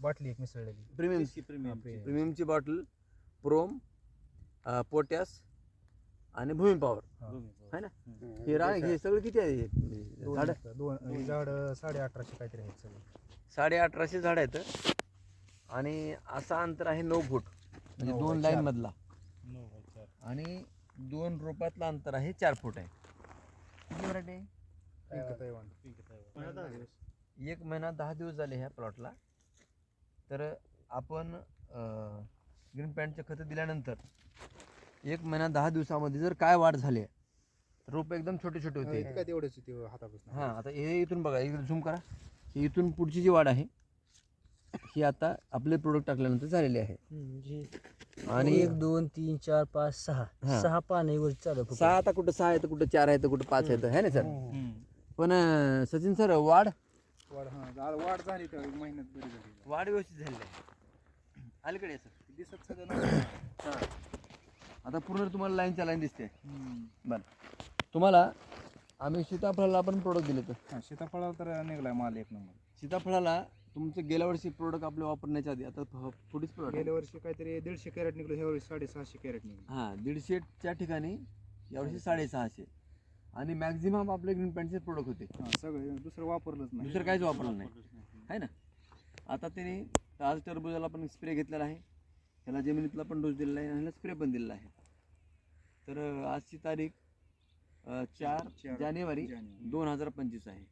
बाटली एक मिसळलेली. Premium premium. प्रीमियमची बॉटल प्रोम पोटॅस आणि भूमी पॉवर. है. ना? हे रा हे सगळं किती आहे दोन झाड. दोन झाड साडे अठराशे काहीतरी आहेत सगळे. साडे अठराशे झाड आहेत. आणि असा अंतर आहे नऊ फूट. म्हणजे नऊ दोन बाय लाईन चार. मधला. आणि दोन रोपातलं अंतर आहे चार फूट आहे. किती variety आहे? Pink Taiwan. एक महिना दहा दिवस झाले ह्या प्लॉटला तर आपण ग्रीन पॅन्टचे खतं दिल्यानंतर एक महिना दहा दिवसामध्ये जर काय वाढ झाली तर रोप एकदम छोटे छोटे होते. तेवढेच ते हातापासून. हां आता हे इथून बघा इकडे झूम करा. ही इथून पुढची जी वाढ आहे ही आता आपले प्रोडक्ट टाकल्यानंतर झालेली आहे. आणि एक दोन तीन चार पाच सहा. हा. सहा पाने वर चालू फक्त. सहा आता कुठं सहा आहे तर कुठं चार आहे तर कुठं पाच आहे तर है ना सर? पण अं, सचिन सर वाढ वाढ हा जा- वाढ झाली तर महिन्यात बरी झाली. वाढ व्यवस्थित झालेली आहे. अलीकडे सर दिसत सगळं नव्हतं. हां. आता पूर्ण तुम्हाला लाईनच्या लाईन दिसते. हम्म. बरं. तुम्हाला आम्ही सीताफळाला पण प्रोडक्ट दिले तर. हा सीताफळाला तर निघलाय माल एक नंबर. सीताफळाला तुमचं गेल्या वर्षी प्रोडक्ट आपले वापरण्याच्या आधी आता फ- पुढीच प्रोडक्ट गेल्या वर्षी काहीतरी दीडशे कॅरेट निघलं ह्या वर्षी साडेसहाशे कॅरेट निघलं. हां दीडशेच्या ठिकाणी यावर्षी साडेसहाशे. आणि मॅक्झिमम आपले ग्रीन पॅन्टचे प्रोडक्ट होते. हा सगळं दुसरं वापरलंच नाही. दुसरं काहीच वापरलं नाही. आहे ना? आता त्याने आज टरबुजाला पण स्प्रे घेतलेला आहे. त्याला जमिनीतला पण डोस दिलेला आहे आणि ह्याला स्प्रे पण दिलेला आहे. तर अं, आजची तारीख अं, चार चार जानेवारी जानेवारी. दोन हजार पंचवीस आहे.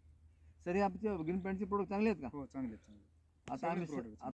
सर हे आमचे ग्रीन पॅन्टचे प्रोडक्ट चांगले आहेत का? हो चांगले चांगले आता सगळे आम्ही product आता